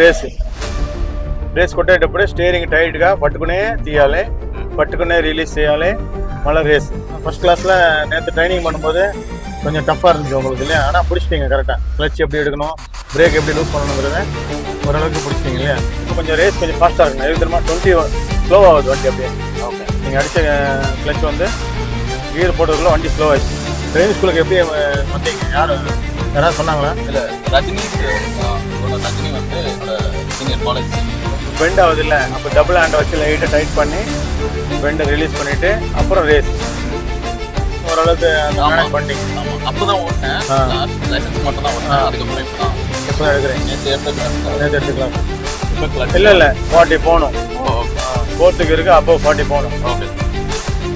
Race race కొట్టేటప్పుడు steering டைட்டுக்காக பட்டுக்குனே தீயாலே பட்டுக்குனே ரிலீஸ் செய்யாலே மழை ரேஸ் ஃபஸ்ட் கிளாஸில் நேற்று ட்ரைனிங் பண்ணும்போது கொஞ்சம் டஃப்பாக இருந்துச்சு உங்களுக்கு இல்லையா? ஆனால் பிடிச்சிட்டிங்க கரெக்டாக கிளச் எப்படி எடுக்கணும் பிரேக் எப்படி லூஸ் பண்ணணுங்கிறத ஓரளவுக்கு பிடிச்சிட்டிங்க இல்லையா? கொஞ்சம் ரேஸ் கொஞ்சம் ஃபாஸ்ட்டாக இருக்கும் எழுதிரமா டுவெண்ட்டி ஸ்லோ ஆகுது வண்டி அப்படியே. ஓகே நீங்கள் அடித்த கிளச் வந்து கீர் போட்டதுக்குள்ள வண்டி ஸ்லோ ஆயிடுச்சு. ட்ரைனிங் ஸ்கூலுக்கு எப்படி வந்தீங்க? யார் யாராவது சொன்னாங்களா? இல்லை ரஜினி என்னோட ரஜினி வந்து சீனியர் காலேஜ் பெண்ட் ஆகுது இல்லை அப்போ டபுள் ஹேண்டை வச்சு லைட்டாக டைட் பண்ணி பெண்டை ரிலீஸ் பண்ணிவிட்டு அப்புறம் ரேஸ் ஓரளவுக்கு. மேனேஜ் பண்ணிட்டீங்க ஆமா. அப்பதான் ஓட்டினேன். லைசன்ஸ் மட்டும் தான் ஓட்டினேன். அதுக்கப்புறம் இப்போ தான் எப்போ எடுக்கிறீங்க நேற்று எடுத்துக்கிறேன் நேற்று எடுத்துக்கலாம். இல்லை இல்லை. ஃபார்ட்டி போகணும். ஃபோர்த்துக்கு இருக்குது அப்போ ஃபார்ட்டி போகணும். ஓகே.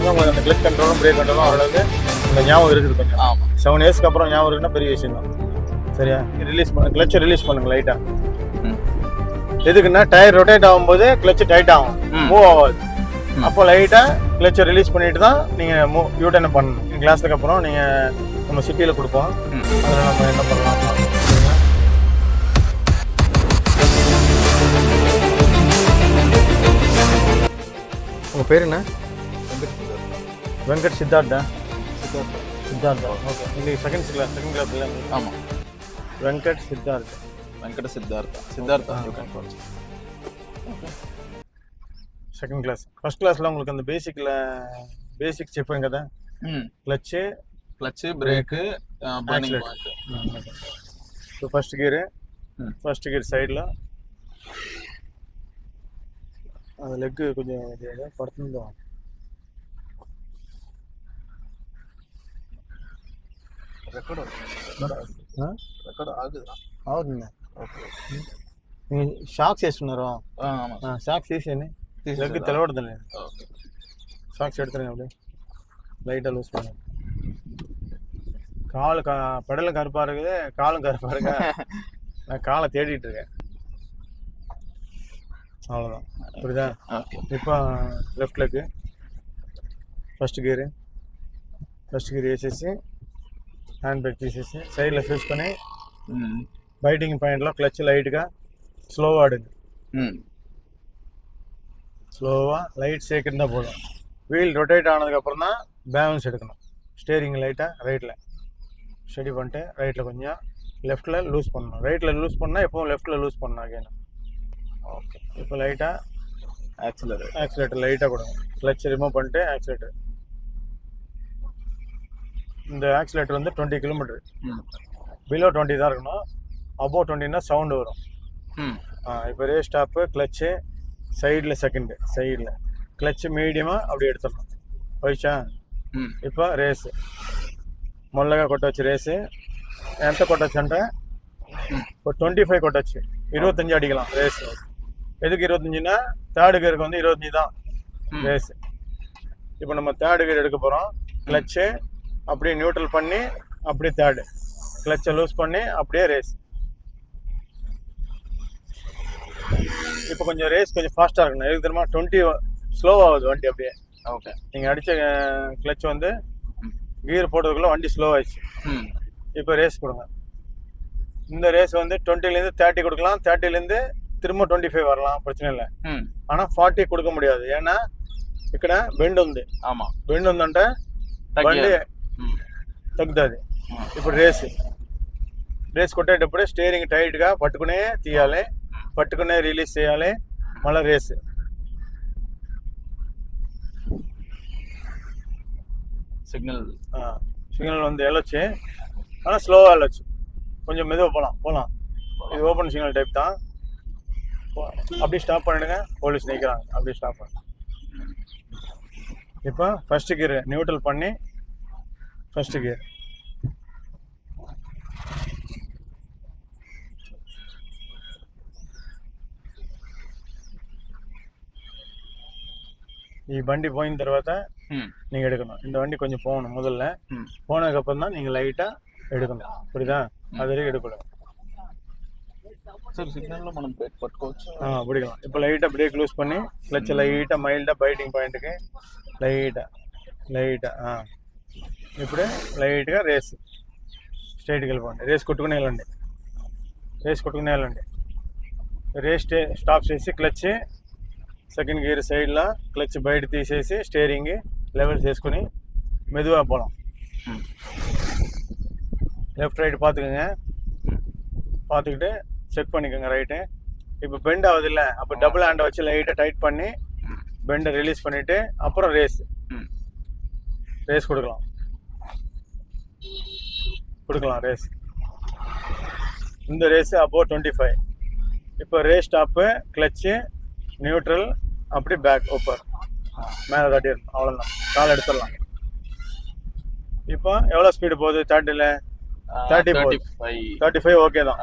உங்களுக்கு அந்த கிளச் கண்ட்ரோலும் பிரேக் கண்ட்ரோலும் ஓரளவுக்கு இந்த ஞாபகம் இருக்குது கொஞ்சம். செவன் இயர்ஸ்க்கு அப்புறம் ஞாபகம் இருக்குன்னா பெரிய விஷயம் தான் சரியா? ரிலீஸ் பண்ண கிளச்சை ரிலீஸ் பண்ணுங்க லைட்டாக. எதுக்குன்னா டயர் ரொட்டேட் ஆகும்போது கிளச் டைட் ஆகும். மூவ் ஆகாது. அப்போ லைட்டாக கிளச்சை ரிலீஸ் பண்ணிட்டு தான் நீங்கள் மூ யூட்டர்ன் பண்ணணும். கிளாஸுக்கு அப்புறம் நீங்கள் நம்ம சிட்டியில் கொடுப்போம். அதில் நம்ம என்ன பண்ணலாம்? உங்கள் பேர் என்ன? வெங்கட் சித்தார்த்தா? சித்தார்த்தா. ஓகே இன்னைக்கு செகண்ட் கிளாஸ் செகண்ட் கிளாஸ் இல்லை ஆமா. Venkat Siddharth Venkata Siddhartha Siddhartha you can call second class first கிளாஸில் உங்களுக்கு அந்த பேசிக்கில் பேசிக் செக் பண்ணி கதை ம். Clutch clutch brake burning Accelerator. Point so first gear. First gear சைடில் அது லெக்கு கொஞ்சம் படுத்துருந்தோம். ரெக்கார்ட் ஆ? ரெக்கார்ட் ஆகுதா అవుతుందా షాక్స్ వేస్తున్నారు ஆ ஆமா షాక్స్ వేసేయండి లెగ్ తెలవడదండి ஓகே షాక్స్ எடுத்துருங்க அப்படியே லைட்டாக லூஸ் பண்ணுங்க கால் க பெடலும் கருப்பாக இருக்குது காலும் கருப்பாக இருக்கு நான் காலை தேடிட்டு இருக்கேன் அவ்வளோதான் புரியுதா ஓகே இப்போ left leg first gear first gear వేసేసి హ్యాండ్ బ్రేక్ తీసేసి సైడ్లో చూసుకొని ம் బైటింగ్ పాయింట్లో క్లచ్ లైట్గా స్లోగా ఆడింది ம் ஸ்லோவாக லைட் சேர்க்கிருந்தா போதும் வீல் ரொட்டேட் ஆனதுக்கப்புறம் தான் பேலன்ஸ் எடுக்கணும் ஸ்டேரிங் லைட்டாக ரைட்டில் ஸ்டடி பண்ணிட்டு ரைட்டில் கொஞ்சம் லெஃப்ட்டில் லூஸ் பண்ணணும் ரைட்டில் லூஸ் பண்ணால் எப்பவும் லெஃப்ட்டில் லூஸ் பண்ணணும் அகைன் ஓகே இப்போ லைட்டாக ஆக்சிலரேட் ஆக்சிலேட்டர் லைட்டாக கொடுங்க கிளச் ரிமூவ் பண்ணிட்டு ஆக்சிலேட்டர் இந்த ஆக்சிலேட்டர் வந்து டுவெண்ட்டி கிலோமீட்டர் பிலோ டுவெண்ட்டி தான் இருக்கணும். அபோவ் டுவெண்ட்டினா சவுண்டு வரும். இப்போ ரே ஸ்டாப்பு கிளச்சு சைடில் செகண்டு சைடில் கிளச்சு மீடியமாக அப்படி எடுத்துடணும். போயிச்சா இப்போ ரேஸு மிளகா கொட்ட வச்சு ரேஸு எந்த கொட்ட வச்சுன்றேன் இப்போ டுவெண்ட்டி ஃபைவ் கொட்டச்சு இருபத்தஞ்சு அடிக்கலாம் ரேஸு எதுக்கு இருபத்தஞ்சுன்னா? தேர்டு கியருக்கு வந்து இருபத்தஞ்சு தான் ரேஸு இப்போ நம்ம தேர்டு கியர் எடுக்க போகிறோம் கிளச்சு அப்படியே நியூட்ரல் பண்ணி அப்படியே தேர்டு கிளச்சை லூஸ் பண்ணி அப்படியே ரேஸ் இப்போ கொஞ்சம் ரேஸ் கொஞ்சம் ஃபாஸ்ட்டாக இருக்கணும் எதுக்கு தெரியுமா டுவெண்ட்டி ஸ்லோ ஆகுது வண்டி அப்படியே ஓகே நீங்கள் அடித்த கிளச் வந்து கியர் போட்டதுக்குள்ள வண்டி ஸ்லோ ஆயிடுச்சு ம் இப்போ ரேஸ் கொடுங்க இந்த ரேஸ் வந்து டுவெண்ட்டிலேருந்து தேர்ட்டி கொடுக்கலாம் தேர்ட்டிலேருந்து திரும்ப டுவெண்ட்டி ஃபைவ் வரலாம் பிரச்சனை இல்லை ம் ஆனால் ஃபார்ட்டி கொடுக்க முடியாது ఏనా ఇక్కడ బెండ్ ఉంది ஆமா బెండ్ ఉందంటే బండి తగ్గియాలి. ம் తగ్గుతుంది ம். ఇప్పుడు రేస్ రేస్ కొట్టేటప్పుడు స్టీరింగ్ టైట్గా పట్టుకునే తీయాలి పట్టుకునే రిలీజ్ చేయాలి మళ్ళీ రేస్ சிக்னல் சிக்னல் வந்து எழச்சு ஆனால் ஸ்லோவாக எழச்சு கொஞ்சம் மெதுவாக போகலாம் போகலாம் இது ஓப்பன் சிக்னல் டைப் தான் போ- அப்படியே ஸ்டாப் பண்ணிடுங்க போலீஸ் நிற்கிறாங்க அப்படியே ஸ்டாப் பண்ணு இப்போ ஃபர்ஸ்ட் கியர் நியூட்ரல் பண்ணி ஃபர்ஸ்ட் கியர் ఈ బండి పోయిన తర్వాత ம் நீங்கள் எடுக்கணும் இந்த வண்டி கொஞ்சம் போகணும் முதல்ல ம் போனதுக்கப்புறம் தான் நீங்கள் லைட்டாக எடுக்கணும் புரியுதா அது வரைக்கும் எடுக்கக்கூடாது సార్ సిగ్నల్ లో మనం పెట్- పట్టుకోవచ్చు ஆ பிடிக்கலாம் இப்போ லைட்டாக பிரேக் லூஸ் பண்ணி கிளச்சை லைட்டாக மைல்டாக பைட்டிங் பாயிண்ட்டுக்கு லைட்டாக லைட்டாக ఆ. ఇప్పుడు లైట్గా రేస్ స్ట్రైట్కి వెళ్ళిపోండి రేస్ కొట్టుకుని వెళ్ళండి రేస్ కొట్టుకుని వెళ్ళండి రేస్ స్టే స్టాప్ చేసి క్లచ్ సెకండ్ గేర్ సైడ్లో క్లచ్ బయట తీసేసి స్టేరింగ్ లెవెల్ చేసుకుని மெதுவாக போகலாம் ம். லெஃப்ட் ரைட் பார்த்துக்கோங்க பார்த்துக்கிட்டு செக் பண்ணிக்கோங்க ரைட்டு இப்போ பெண்ட் ஆகுது இல்லை அப்போ டபுள் ஹேண்டை வச்சு லைட்டாக டைட் பண்ணி பெண்டை ரிலீஸ் பண்ணிவிட்டு அப்புறம் ரேஸ் ம். ரேஸ் கொடுக்கலாம் கொடுக்கலாம் ரேஸ் இந்த ரேஸு அப்போ டுவெண்ட்டி ஃபைவ் இப்போ ரேஸ் ஸ்டாப்பு கிளச்சு நியூட்ரல் அப்படி பேக் ஓப்பர் மேலே தட்டிடணும். அவ்வளோதான் கால் எடுத்துடலாம். இப்போ எவ்வளோ ஸ்பீடு போகுது? தேர்ட்டியில் thirty five thirty five okay தான்.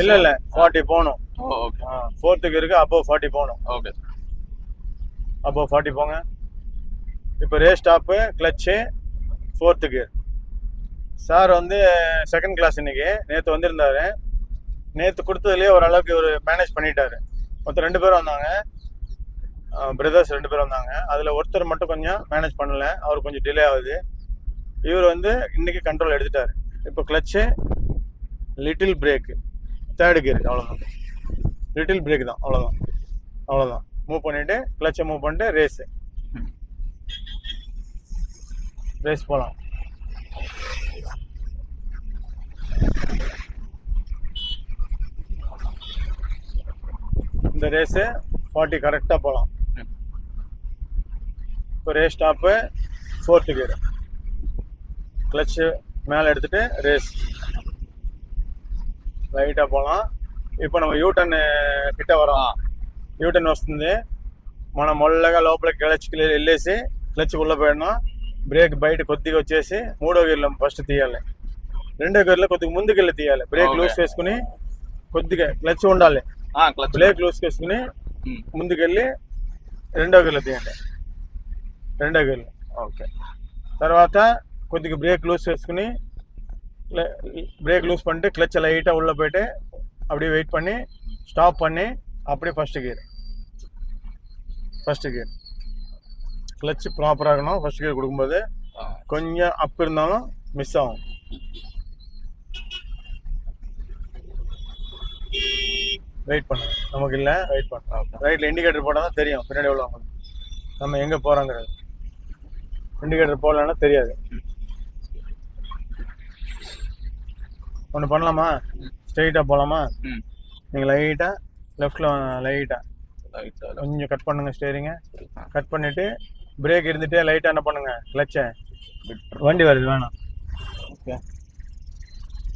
இல்லை இல்லை. ஃபார்ட்டி போகணும். ஃபோர்த்துக்கு இருக்கு அப்போ ஃபார்ட்டி போகணும். ஓகே. அப்போ ஃபார்ட்டி போங்க. இப்போ race stop clutch fourth gear sir வந்து செகண்ட் கிளாஸ் இன்னைக்கு. நேற்று வந்திருந்தாரு. நேற்று கொடுத்ததுலேயே ஓரளவுக்கு ஒரு மேனேஜ் பண்ணிட்டாரு. மொத்தம் ரெண்டு பேரும் வந்தாங்க. பிரதர்ஸ் ரெண்டு பேரும் வந்தாங்க. அதில் ஒருத்தர் மட்டும் கொஞ்சம் மேனேஜ் பண்ணல. அவர் கொஞ்சம் டிலே ஆகுது. இவர் வந்து இன்றைக்கி கண்ட்ரோல் எடுத்துட்டாரு. இப்போ clutch little brake third gear அவ்வளோதான் லிட்டில் பிரேக் தான் அவ்வளோதான் அவ்வளோதான் மூவ் பண்ணிவிட்டு கிளச்சை மூவ் பண்ணிட்டு ரேஸு ரேஸ் போகலாம் ஒரு ரேஸு ஃபார்ட்டி கரெக்டாக போகலாம் இப்போ race stop fourth gear clutch மேலே எடுத்துகிட்டு ரேஸ் లైట్గా పోదాం ఇప్పుడు మనం యూటర్న్ కిట్ట వరం యూటర్న్ వస్తుంది మనం మొల్లగా లోపల క్లచ్ వెళ్ళేసి క్లచ్ ఉల్లపోయడం బ్రేక్ బయట కొద్దిగా వచ్చేసి మూడో గేర్లో ఫస్ట్ తీయాలి రెండో గేర్లో కొద్దిగా ముందుకెళ్ళి తీయాలి బ్రేక్ లూజ్ వేసుకుని కొద్దిగా క్లచ్ ఉండాలి బ్రేక్ లూజ్ చేసుకుని ముందుకెళ్ళి రెండో గేర్లో తీయండి రెండో గేర్లో ఓకే తర్వాత కొద్దిగా బ్రేక్ లూజ్ చేసుకుని பிரேக் லூஸ் பண்ணிட்டு கிளச்சை லைட்டாக உள்ளே போயிட்டு அப்படியே வெயிட் பண்ணி ஸ்டாப் பண்ணி அப்படியே first gear first gear clutch ப்ராப்பராக இருக்கணும் ஃபஸ்ட் கியர் கொடுக்கும்போது கொஞ்சம் அப் இருந்தாலும் மிஸ் ஆகும் வெயிட் பண்ணு. நமக்கு இல்லை வெயிட் பண்ண. ரைட்டில் இண்டிகேட்டர் போட்டால் தான் தெரியும். பின்னாடி எவ்வளோ. நம்ம எங்கே போகிறோங்கிறது இண்டிகேட்டர் போடலன்னா தெரியாது. ஒன்று பண்ணலாமா? ஸ்ட்ரெயிட்டாக போகலாமா. நீங்கள் லைட்டாக லெஃப்டில் லைட்டாக கொஞ்சம் கட் பண்ணுங்க ஸ்டேரிங்க கட் பண்ணிவிட்டு பிரேக் இருந்துகிட்டே லைட்டாக என்ன பண்ணுங்க? கிளச்சை வண்டி வருது வேணாம். ஓகே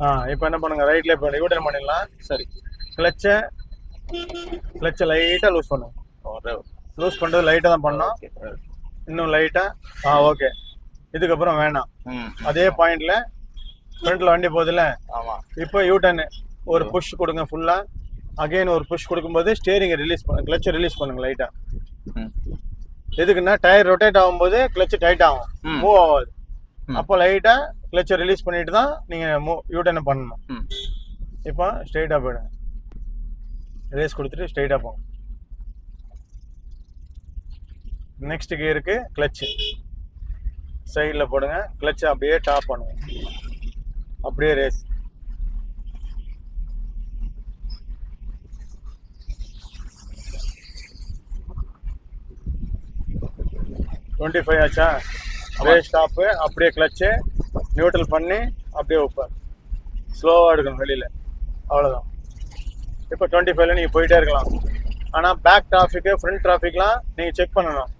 ஆ இப்போ என்ன பண்ணுங்க? ரைட்ல இப்போ யூட்டர்ன் பண்ணிடலாம். சரி. கிளச்சை கிளச்சை லைட்டாக லூஸ் பண்ணுங்க லூஸ் பண்ணுறது லைட்டாக தான் பண்ணோம் இன்னும் லைட்டாக ஆ ஓகே இதுக்கப்புறம் வேணாம். ம் அதே பாயிண்ட்ல ஃப்ரண்ட்ல வண்டி போகுதுல்ல? இப்போ யூட்டர்ன் ஒரு புஷ் கொடுங்க ஃபுல்லா அகைன் ஒரு புஷ் கொடுக்கும்போது ஸ்டேரிங்கை ரிலீஸ் பண்ண கிளச்சை ரிலீஸ் பண்ணுங்க லைட்டா ம். எதுக்குன்னா டயர் ரொட்டேட் ஆகும்போது கிளச் டைட் ஆகும். ம். மூவ் ஆகாது. ம். அப்போ லைட்டா கிளச்சை ரிலீஸ் பண்ணிட்டு தான் நீங்க மூவ் யூட்டர்ன் பண்ணணும். ம். இப்போ ஸ்ட்ரைட்டா போயிடுங்க. ரேஸ் கொடுத்துட்டு ஸ்ட்ரைட்டா போங்க நெக்ஸ்ட் கியருக்கு கிளச்சு சைடில் போடுங்க கிளச்சை அப்படியே டாப் பண்ணுங்க அப்படியே ரேஸ் டுவெண்ட்டி ஃபைவ் ஆச்சா ரேஸ் ஸ்டாப்பு அப்படியே கிளச்சு நியூட்ரல் பண்ணி அப்படியே வைப்பார் ஸ்லோவாக எடுக்கணும் வெளியில். அவ்வளோதான் இப்போ டுவெண்ட்டி ஃபைவ்ல நீங்கள் போயிட்டே இருக்கலாம். ஆனால் பேக் டிராஃபிக்கு ஃப்ரண்ட் டிராஃபிக்லாம் நீங்கள் செக் பண்ணணும்.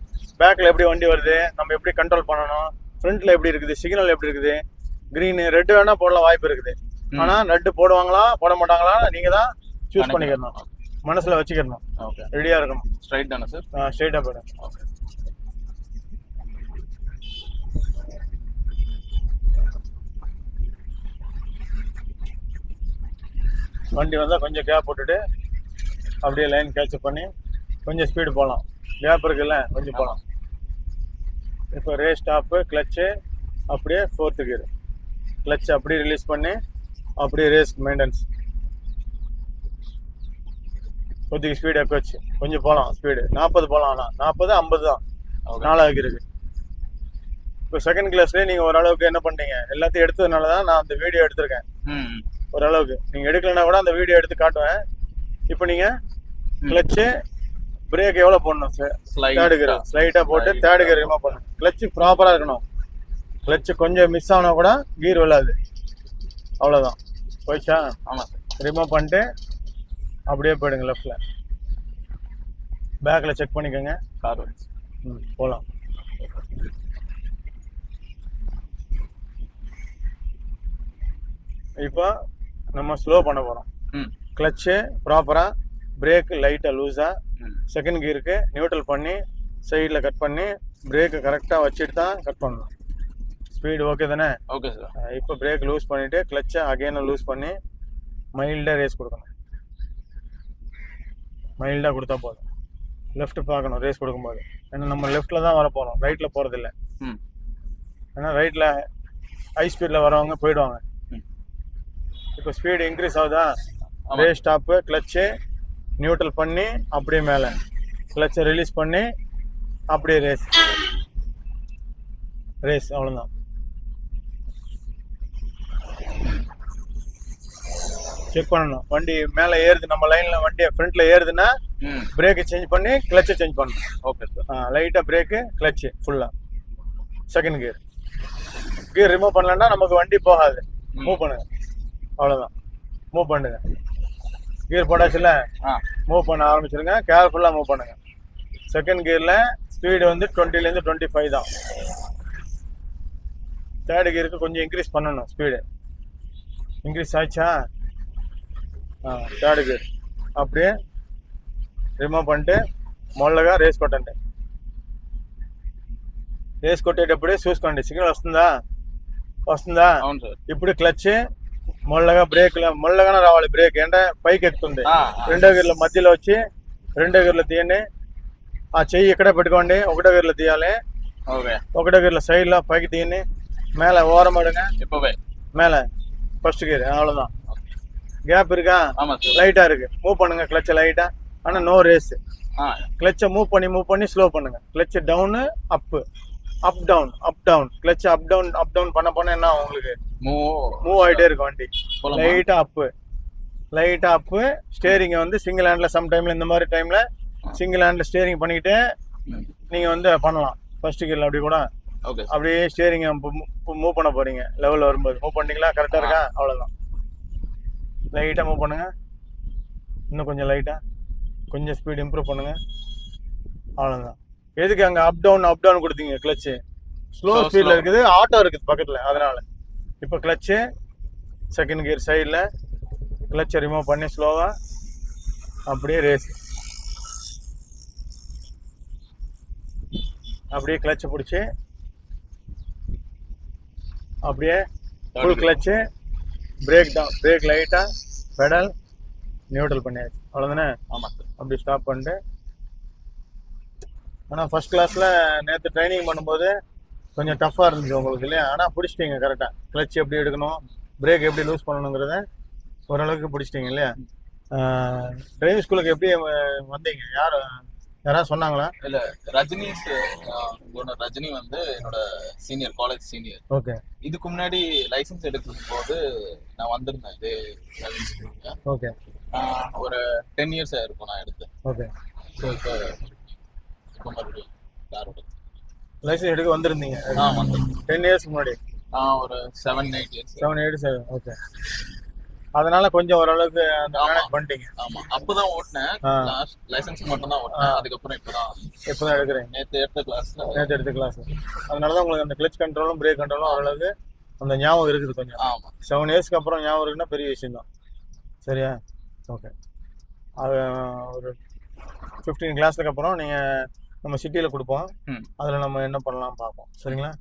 பேக்கில் எப்படி வண்டி வருது நம்ம எப்படி கண்ட்ரோல் பண்ணணும் ஃப்ரண்ட்டில் எப்படி இருக்குது சிக்னல் எப்படி இருக்குது க்ரீன் ரெட் வேணால் போடலாம் வாய்ப்பு இருக்குது. ஆனால் ரெட்டு போடுவாங்களா போட மாட்டாங்களா நீங்கள் தான் சூஸ். பண்ணிக்கணும். மனசில் வச்சுக்கணும். ஓகே ரெடியாக இருக்கணும். ஸ்ட்ரைட் தானே சார் ஸ்ட்ரெயிட்டாக போயிடும். வண்டி வந்தால் கொஞ்சம் கேப் விட்டுட்டு அப்படியே லைன் கேட்ச் பண்ணி கொஞ்சம் ஸ்பீடு போகலாம் கேப் இருக்குல்ல கொஞ்சம் போகலாம் இப்போ ரேஸ் ஸ்டாப்பு கிளச்சு அப்படியே ஃபோர்த்து கியர் கிளச் அப்படியே ரிலீஸ் பண்ணி அப்படியே ரேஸ் மெயின்டெனன்ஸ் கொத்திக்கு ஸ்பீடு எப்போ வச்சு? கொஞ்சம் போகலாம் ஸ்பீடு நாற்பது போகலாம் ஆனால் நாற்பது ஐம்பது தான். நாலாவது இருக்கு இப்போ செகண்ட் கிளாஸ்லேயே நீங்கள் ஓரளவுக்கு என்ன பண்ணிட்டீங்க? எல்லாத்தையும் எடுத்ததுனால தான் நான் அந்த வீடியோ எடுத்திருக்கேன். ம். ஓரளவுக்கு. நீங்கள் எடுக்கலைன்னா கூட அந்த வீடியோ எடுத்து காட்டுவேன். இப்போ நீங்கள் கிளச்சு பிரேக் எவ்வளோ போடணும்? Third gear. ஸ்லைட்டாக போட்டு தேர்டு கியர் ரிமூவ் பண்ணணும் கிளச்சு ப்ராப்பராக இருக்கணும். கிளச்சு கொஞ்சம் மிஸ் ஆனா கூட கீர் விழாது அவ்வளோதான் போயிடுச்சா? ஆமா. சார் ரிமூவ் பண்ணிட்டு அப்படியே போயிடுங்க லெஃப்டில் பேக்கில் செக் பண்ணிக்கோங்க. கார் ம் போகலாம் இப்போ நம்ம ஸ்லோ பண்ண போகிறோம் கிளச்சு ப்ராப்பராக பிரேக் லைட்டாக லூஸாக செகண்ட் கியருக்கு நியூட்ரல் பண்ணி சைடில் கட் பண்ணி பிரேக்கை கரெக்டாக வச்சுட்டு தான் கட் பண்ணணும். ஸ்பீடு ஓகே தானே? ஓகே சார் இப்போ பிரேக் லூஸ் பண்ணிவிட்டு கிளச்சை அகைனை லூஸ் பண்ணி மைல்டாக ரேஸ் கொடுக்கணும். மைல்டாக கொடுத்தா போதும். லெஃப்ட் பார்க்கணும் ரேஸ் கொடுக்கும்போது. ஏன்னா நம்ம லெஃப்ட்டில் தான் வர போகிறோம் ரைட்டில் போகிறதில்ல ஏன்னா ரைட்டில் ஹை ஸ்பீடில் வரவங்க போயிடுவாங்க. இப்போ ஸ்பீடு இன்க்ரீஸ் ஆகுதா. ரேஸ் ஸ்டாப்பு கிளச்சு நியூட்ரல் பண்ணி அப்படியே மேலே. கிளச்சை ரிலீஸ் பண்ணி அப்படியே ரேஸ் ரேஸ் அவ்வளோதான் செக் பண்ணணும். வண்டி மேலே ஏறுது நம்ம லைனில் வண்டி ஃப்ரண்ட்டில் ஏறுதுன்னா பிரேக்கை சேஞ்ச் பண்ணி கிளச்சை சேஞ்ச் பண்ணணும். ஓகே சார் லைட்டாக பிரேக்கு கிளச்சு ஃபுல்லாக செகண்ட் கியர் கியர் ரிமூவ் பண்ணலன்னா நமக்கு வண்டி போகாது. மூவ் பண்ணுங்க. அவ்வளோதான் மூவ் பண்ணுங்க கியர் போட்டாச்சுல ஆ மூவ் பண்ண ஆரம்பிச்சிருங்க கேர்ஃபுல்லாக மூவ் பண்ணுங்க செகண்ட் கியரில் ஸ்பீடு வந்து டுவெண்ட்டிலேருந்து டுவெண்ட்டி ஃபைவ் தான் தேர்ட் கியருக்கு கொஞ்சம் இன்க்ரீஸ் பண்ணணும் ஸ்பீடு இன்க்ரீஸ் ஆச்சா ஆ தேர்ட் கியர் அப்படியே రిమూవ్ பண்ணிட்டு మొల్లగా రేస్ కొట్టండి రేస్ కొట్టేటప్పుడే చూసుకోండి సిగ్నల్ వస్తుందా వస్తుందా అవును సార్ ఇప్పుడు క్లచ్ మొల్లగా బ్రేక్ మొల్లగానే రావాలి బ్రేక్ ఏంటంటే పైకి ఎక్కుతుంది ఆ, రెండో గేర్ల మధ్యలో వచ్చి రెండో గేర్లో తీయండి ఆ చెయ్యి ఇక్కడే పెట్టుకోండి ఒకటో గేర్లో తీయాలి ஓகே ఒకటో గేర్ల సైడ్లో పైకి తీయండి மேலே ஓரம் அடுங்க இப்போவே மேலே ஃபர்ஸ்ட் கியர் அவ்வளோதான் கேப் இருக்கா ஆமா சார் லைட்டாக இருக்கு மூவ் பண்ணுங்க கிளச்சை லைட்டாக ஆனால் நோ ரேஸ் ஆ கிளச்சை மூவ் பண்ணி மூவ் பண்ணி ஸ்லோ பண்ணுங்க கிளச் டவுனு அப்பு up down up down clutch up down up down பண்ண பண்ண என்ன உங்களுக்கு? மூ மூவ் ஆகிட்டே இருக்கும் வண்டி? லைட்டாக அப்பு லைட்டாக அப்பு ஸ்டேரிங்கை வந்து சிங்கிள் ஹேண்டில் சம் டைமில் இந்த மாதிரி டைமில் சிங்கிள் ஹேண்டில் ஸ்டேரிங் பண்ணிக்கிட்டு. நீங்கள் வந்து பண்ணலாம். ஃபர்ஸ்ட் கீரில் அப்படி கூட. அப்படியே ஸ்டேரிங்கை மூவ் பண்ண போகிறீங்க லெவலில் வரும்போது. மூவ் பண்ணிட்டீங்களா? கரெக்டாக இருக்கா? அவ்வளோதான் லைட்டாக மூவ் பண்ணுங்க. இன்னும் கொஞ்சம் லைட்டாக கொஞ்சம் ஸ்பீட் இம்ப்ரூவ் பண்ணுங்க. அவ்வளோதான் எதுக்கு அங்கே அப் டவுன் அப் டவுன் கொடுத்தீங்க? கிளச்சு ஸ்லோ ஸ்பீடில். இருக்குது. ஆட்டோ இருக்குது பக்கத்தில் அதனால. இப்போ கிளச்சு செகண்ட் கியர் சைடில் கிளச்சை ரிமூவ் பண்ணி ஸ்லோவாக அப்படியே ரேஸ் அப்படியே கிளச்சை பிடிச்சி அப்படியே full clutch brake down brake லைட்டாக பெடல் நியூட்ரல் பண்ணியாச்சு. அவ்வளோதானே ஆமா சார் அப்படி ஸ்டாப் பண்ணிட்டு ஆனால் ஃபர்ஸ்ட் கிளாஸில் நேற்று ட்ரைனிங் பண்ணும்போது கொஞ்சம் டஃப்பாக இருந்துச்சு உங்களுக்கு இல்லையா? ஆனால் பிடிச்சிட்டீங்க கரெக்டாக கிளச் எப்படி எடுக்கணும் பிரேக் எப்படி லூஸ் பண்ணணுங்கிறத ஓரளவுக்கு பிடிச்சிட்டீங்க இல்லையா? டிரைவிங் ஸ்கூலுக்கு எப்படி வந்தீங்க? யார் யாராவது சொன்னாங்களா? இல்ல ரஜினி ரஜினி வந்து என்னோட சீனியர் காலேஜ் சீனியர் ஓகே. இதுக்கு முன்னாடி லைசென்ஸ் எடுக்கும் போது நான் வந்திருந்தேன் இது. ஓகே. ஒரு டென் இயர்ஸ் ஆயிருக்கும் நான் எடுத்து ஓகே. ஸோ இப்போ எடுத்து லைசன்ஸ் எடுக்க வந்திருந்தீங்க. ஆ வந்து டென் இயர்ஸ்க்கு முன்னாடி? ஆ ஒரு seven eight years seven eight seven okay அதனால கொஞ்சம் ஓரளவுக்கு அந்த. மேனேஜ் பண்ணிட்டீங்க. ஆமா. அப்பதான் ஓட்டினேன். லாஸ்ட் லைசென்ஸ் மட்டும் தான் ஓட்டினேன். அதுக்கப்புறம் இப்பதான். இப்போ தான் எடுக்கிறீங்க. நேத்து எடுத்த கிளாஸ்ல நேற்று எடுத்த கிளாஸ் அதனால தான் உங்களுக்கு அந்த கிளச் கண்ட்ரோலும் பிரேக் கண்ட்ரோலும் ஓரளவுக்கு அந்த ஞாபகம் இருக்குது கொஞ்சம். ஆமா. செவன் இயர்ஸ்க்கு அப்புறம் ஞாபகம் இருக்குன்னா பெரிய விஷயம் தான். சரியா? ஓகே அது ஒரு ஃபிஃப்டீன் கிளாஸுக்கு அப்புறம் நீங்கள் நம்ம சிட்டியில் கொடுப்போம். அதில் நம்ம என்ன பண்ணலாம் பார்ப்போம். சரிங்களா?